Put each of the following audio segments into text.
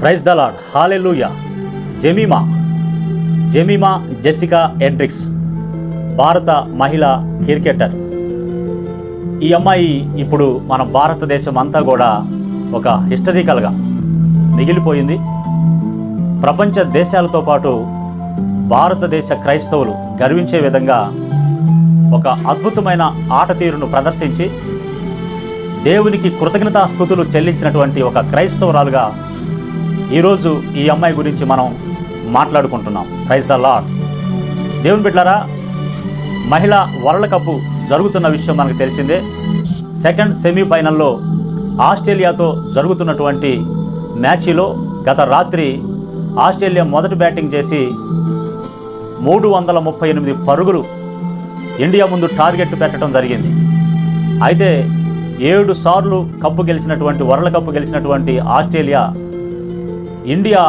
Praise the Lord hallelujah. Jemimah. Jemimah Jessica ఎడ్రిక్స్ భారత మహిళా cricketer. ఈ అమ్మాయి ఇప్పుడు మన భారతదేశం అంతా కూడా ఒక హిస్టరికల్గా మిగిలిపోయింది. ప్రపంచ దేశాలతో పాటు భారతదేశ క్రైస్తవులు గర్వించే విధంగా ఒక అద్భుతమైన ఆట తీరును ప్రదర్శించి దేవునికి కృతజ్ఞతా స్థుతులు చెల్లించినటువంటి ఒక క్రైస్తవురాలుగా ఈరోజు ఈ అమ్మాయి గురించి మనం మాట్లాడుకుంటున్నాం. ప్రైజ్ ద లాడ్ దేవుని బిడ్డారా మహిళా వరల్డ్ కప్ జరుగుతున్న విషయం మనకు తెలిసిందే. సెకండ్ సెమీఫైనల్లో ఆస్ట్రేలియాతో జరుగుతున్నటువంటి మ్యాచ్లో గత రాత్రి ఆస్ట్రేలియా మొదటి బ్యాటింగ్ చేసి మూడు వందల ముప్పై ఎనిమిది పరుగులు ఇండియా ముందు టార్గెట్ పెట్టడం జరిగింది. అయితే ఏడు సార్లు కప్పు గెలిచినటువంటి వరల్డ్ కప్పు గెలిచినటువంటి ఆస్ట్రేలియా ఇండియా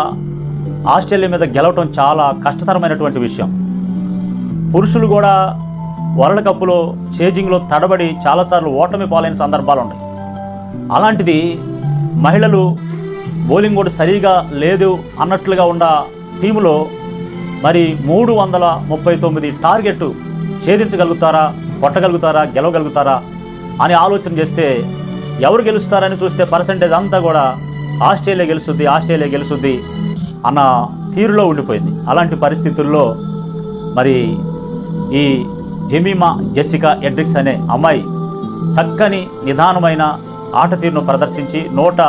ఆస్ట్రేలియా మీద గెలవటం చాలా కష్టతరమైనటువంటి విషయం. పురుషులు కూడా వరల్డ్ కప్పులో చేజింగ్లో తడబడి చాలాసార్లు ఓటమి పాలైన సందర్భాలు ఉన్నాయి అలాంటిది మహిళలు బౌలింగ్ కూడా సరిగా లేదు అన్నట్లుగా ఉన్న టీములో మరి మూడు వందల ముప్పై తొమ్మిది టార్గెట్ ఛేదించగలుగుతారా కొట్టగలుగుతారా గెలవగలుగుతారా అని ఆలోచన చేస్తే ఎవరు గెలుస్తారని చూస్తే పర్సంటేజ్ అంతా కూడా ఆస్ట్రేలియా గెలుస్తుంది ఆస్ట్రేలియా గెలుస్తుంది అన్న తీరులో ఉండిపోయింది. అలాంటి పరిస్థితుల్లో మరి ఈ జెమిమా జెసికా ఎడ్రిక్స్ అనే అమ్మాయి చక్కని నిదానమైన ఆట తీరును ప్రదర్శించి నూట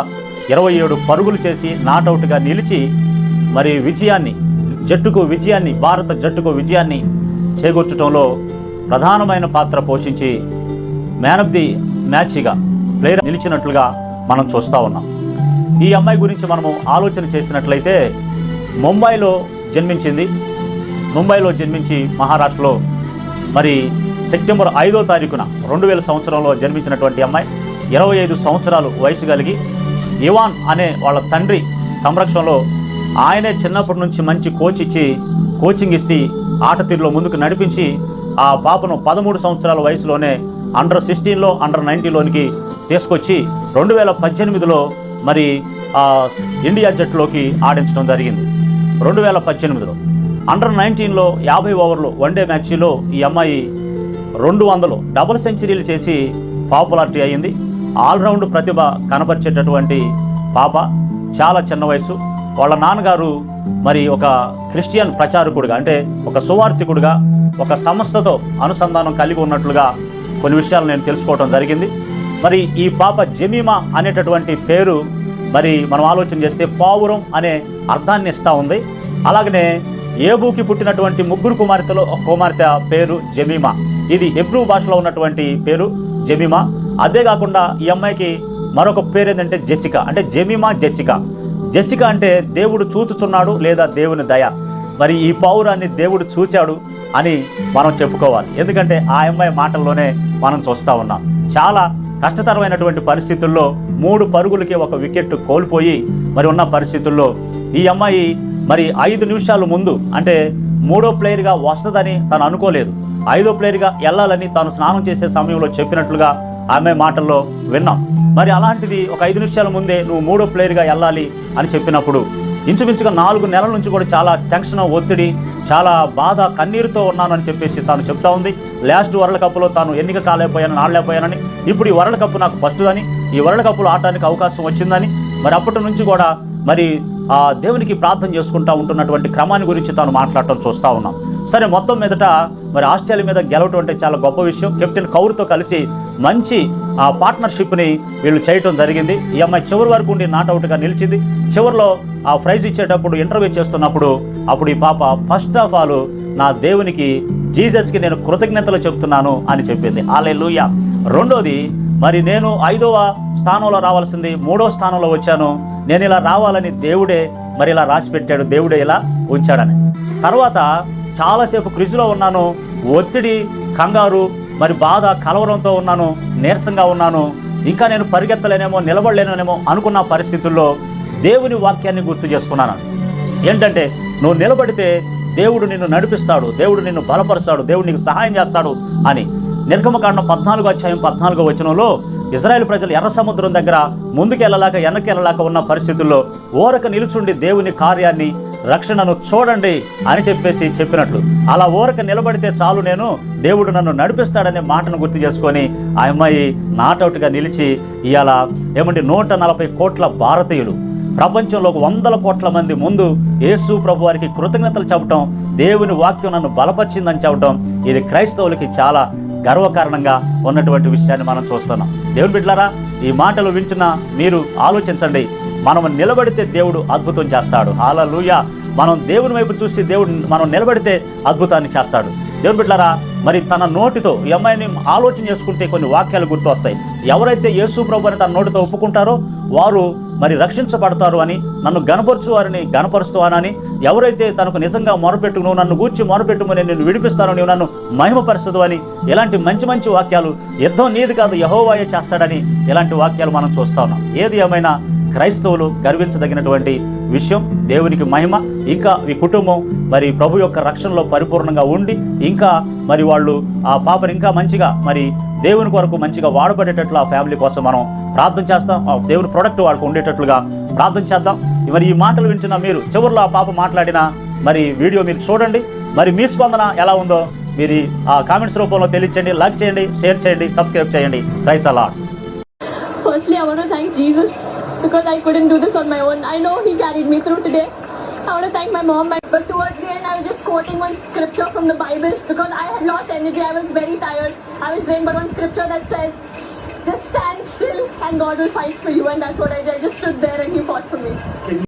ఇరవై ఏడు పరుగులు చేసి నాటౌట్గా నిలిచి మరి విజయాన్ని జట్టుకు విజయాన్ని భారత జట్టుకు విజయాన్ని చేకూర్చడంలో ప్రధానమైన పాత్ర పోషించి మ్యాన్ ఆఫ్ ది మ్యాచ్గా ప్లేయర్ నిలిచినట్లుగా మనం చూస్తూ ఉన్నాం. ఈ అమ్మాయి గురించి మనము ఆలోచన చేసినట్లయితే ముంబైలో జన్మించింది. ముంబైలో జన్మించి మహారాష్ట్రలో మరి సెప్టెంబర్ ఐదో తారీఖున రెండు వేల సంవత్సరంలో జన్మించినటువంటి అమ్మాయి. ఇరవై ఐదు సంవత్సరాలు వయసు కలిగి ఇవాన్ అనే వాళ్ళ తండ్రి సంరక్షణలో ఆయనే చిన్నప్పటి నుంచి మంచి కోచ్ ఇచ్చి కోచింగ్ ఇచ్చి ఆట తీరులో ముందుకు నడిపించి ఆ పాపను పదమూడు సంవత్సరాల వయసులోనే అండర్ సిక్స్టీన్లో అండర్ నైన్టీన్లోనికి తీసుకొచ్చి రెండు వేల పద్దెనిమిదిలో మరి ఆ, ఇండియా జట్టులోకి ఆడించడం జరిగింది. రెండు వేల పద్దెనిమిదిలో అండర్ నైన్టీన్లో యాభై ఓవర్లు వన్డే మ్యాచ్లో ఈ అమ్మాయి రెండు వందలు డబుల్ సెంచరీలు చేసి పాపులారిటీ అయ్యింది. ఆల్రౌండ్ ప్రతిభ కనపరిచేటటువంటి పాప. చాలా చిన్న వయసు వాళ్ళ నాన్నగారు మరి ఒక క్రిస్టియన్ ప్రచారకుడుగా అంటే ఒక సువార్థికుడుగా ఒక సంస్థతో అనుసంధానం కలిగి ఉన్నట్లుగా కొన్ని విషయాలు నేను తెలుసుకోవడం జరిగింది. మరి ఈ పాప జమీమా అనేటటువంటి పేరు మరి మనం ఆలోచన చేస్తే పావురం అనే అర్థాన్ని ఇస్తూ ఉంది. అలాగనే ఏబూకి పుట్టినటువంటి ముగ్గురు కుమార్తెలో ఒక కుమార్తె పేరు జమీమా. ఇది ఎబ్రూ భాషలో ఉన్నటువంటి పేరు జమీమా. అదే కాకుండా ఈ అమ్మాయికి మరొక పేరు ఏంటంటే జెసికా అంటే జెమిమా జెసికా. జెసికా అంటే దేవుడు చూచుచున్నాడు లేదా దేవుని దయ. మరి ఈ పావురాన్ని దేవుడు చూచాడు అని మనం చెప్పుకోవాలి. ఎందుకంటే ఆ అమ్మాయి మాటల్లోనే మనం చూస్తూ ఉన్నాం. చాలా కష్టతరమైనటువంటి పరిస్థితుల్లో మూడు పరుగులకి ఒక వికెట్ కోల్పోయి మరి ఉన్న పరిస్థితుల్లో ఈ అమ్మాయి మరి ఐదు నిమిషాల ముందు అంటే మూడో ప్లేయర్గా వస్తుందని తను అనుకోలేదు. ఐదో ప్లేయర్గా వెళ్ళాలని తాను స్నానం చేసే సమయంలో చెప్పినట్లుగా ఆమె మాటల్లో విన్నాం. మరి అలాంటిది ఒక ఐదు నిమిషాల ముందే నువ్వు మూడో ప్లేయర్గా వెళ్ళాలి అని చెప్పినప్పుడు ఇంచుమించుగా నాలుగు నెలల నుంచి కూడా చాలా టెన్షన్ ఒత్తిడి చాలా బాధ కన్నీరుతో ఉన్నానని చెప్పేసి తాను చెప్తా ఉంది. లాస్ట్ వరల్డ్ కప్లో తాను ఎన్నిక కాలేకపోయానని ఆడలేకపోయానని ఇప్పుడు ఈ వరల్డ్ కప్ నాకు ఫస్ట్ అని ఈ వరల్డ్ కప్లో ఆడటానికి అవకాశం వచ్చిందని మరి అప్పటి నుంచి కూడా మరి ఆ దేవునికి ప్రార్థన చేసుకుంటా ఉంటున్నటువంటి క్రమాన్ని గురించి తాను మాట్లాడటం చూస్తూ ఉన్నాం. సరే మొత్తం మీదట మరి ఆస్ట్రేలియా మీద గెలవటం అంటే చాలా గొప్ప విషయం. కెప్టెన్ కౌర్తో కలిసి మంచి ఆ పార్ట్నర్షిప్ని వీళ్ళు చేయటం జరిగింది. ఈ అమ్మాయి చివరి వరకు ఉండి నాట్అవుట్గా నిలిచింది. చివరిలో ఆ ప్రైజ్ ఇచ్చేటప్పుడు ఇంటర్వ్యూ చేస్తున్నప్పుడు అప్పుడు ఈ పాప ఫస్ట్ ఆఫ్ ఆల్ నా దేవునికి జీసస్కి నేను కృతజ్ఞతలు చెప్తున్నాను అని చెప్పింది. ఆలే రెండోది మరి నేను ఐదవ స్థానంలో రావాల్సింది మూడో స్థానంలో వచ్చాను. నేను ఇలా రావాలని దేవుడే మరి ఇలా రాసి పెట్టాడు. దేవుడే ఇలా ఉంచాడని. తర్వాత చాలాసేపు క్రిజ్లో ఉన్నాను ఒత్తిడి కంగారు మరి బాధ కలవరంతో ఉన్నాను నీరసంగా ఉన్నాను. ఇంకా నేను పరిగెత్తలేనేమో నిలబడలేనేమో అనుకున్న పరిస్థితుల్లో దేవుని వాక్యాన్ని గుర్తు చేసుకున్నాను. ఏంటంటే నువ్వు నిలబడితే దేవుడు నిన్ను నడిపిస్తాడు దేవుడు నిన్ను బలపరుస్తాడు దేవుడు నీకు సహాయం చేస్తాడు అని. నిర్గమకాండం పద్నాలుగో అధ్యాయం పద్నాలుగో వచనంలో ఇజ్రాయెల్ ప్రజలు ఎర్ర సముద్రం దగ్గర ముందుకు వెళ్ళలేక వెనక్కి వెళ్ళలేక ఉన్న పరిస్థితుల్లో ఓరక నిలుచుండి దేవుని కార్యాన్ని రక్షణను చూడండి అని చెప్పేసి చెప్పినట్లు. అలా ఓరక నిలబడితే చాలు నేను దేవుడు నన్ను నడిపిస్తాడనే మాటను గుర్తు చేసుకొని ఆ అమ్మాయి నాటౌట్గా నిలిచి ఇవాళ ఏమండి నూట నలభై కోట్ల భారతీయులు ప్రపంచంలో వందల కోట్ల మంది ముందు యేసు ప్రభు వారికి కృతజ్ఞతలు చెప్పటం దేవుని వాక్యం నన్ను బలపరిచిందని చెప్పటం ఇది క్రైస్తవులకి చాలా గర్వకారణంగా ఉన్నటువంటి విషయాన్ని మనం చూస్తున్నాం. దేవుని బిడ్డలారా ఈ మాటలు వింటున్న మీరు ఆలోచించండి. మనం నిలబడితే దేవుడు అద్భుతం చేస్తాడు. హాలూయ మనం దేవుని వైపు చూసి దేవుడు మనం నిలబడితే అద్భుతాన్ని చేస్తాడు. దేవుని బిడ్డలారా మరి తన నోటితో ఈ ఆలోచన చేసుకుంటే కొన్ని వాక్యాలు గుర్తు వస్తాయి ఎవరైతే యేసు ప్రభు అని తన నోటితో ఒప్పుకుంటారో వారు మరి రక్షించబడతారు అని నన్ను గనపరచు వారిని గనపరుస్తానని ఎవరైతే తనకు నిజంగా మొరపెట్టు నువ్వు నన్ను గూర్చి మొరపెట్టుమని నేను విడిపిస్తాను నువ్వు నన్ను మహిమపరచదు అని ఇలాంటి మంచి మంచి వాక్యాలు యుద్ధం నీది కాదు యహోవాయే చేస్తాడని ఇలాంటి వాక్యాలు మనం చూస్తా ఉన్నాం. ఏది ఏమైనా క్రైస్తవులు గర్వించదగినటువంటి విషయం దేవునికి మహిమ ఇంకా ఈ కుటుంబం మరి ప్రభు యొక్క రక్షణలో పరిపూర్ణంగా ఉండి ఇంకా మరి వాళ్ళు ఆ పాపని ఇంకా మంచిగా మరి దేవుని కొరకు మంచిగా వాడబడేటట్లు ఆ ఫ్యామిలీ కోసం మనం ప్రార్థన చేస్తాం. ఆ దేవుని ప్రొడక్ట్ వాళ్ళకు ఉండేటట్లుగా ప్రార్థన చేద్దాం. మరి ఈ మాటలు వింటున్న మీరు చివరిలో ఆ పాప మాట్లాడిన మరి వీడియో మీరు చూడండి. మరి మీ స్పందన ఎలా ఉందో మీరు ఆ కామెంట్స్ రూపంలో తెలియచేయండి లైక్ చేయండి షేర్ చేయండి సబ్స్క్రైబ్ చేయండి. ప్రైస్ అలాట్ Firstly, I want to thank Jesus because I couldn't do this on my own. I know He carried me through today. I want to thank my mom. But towards the end, I was just quoting one scripture from the Bible because I had lost energy. I was very tired. I was drained. But one scripture that says, just stand still and God will fight for you. And that's what I did. I just stood there and He fought for me.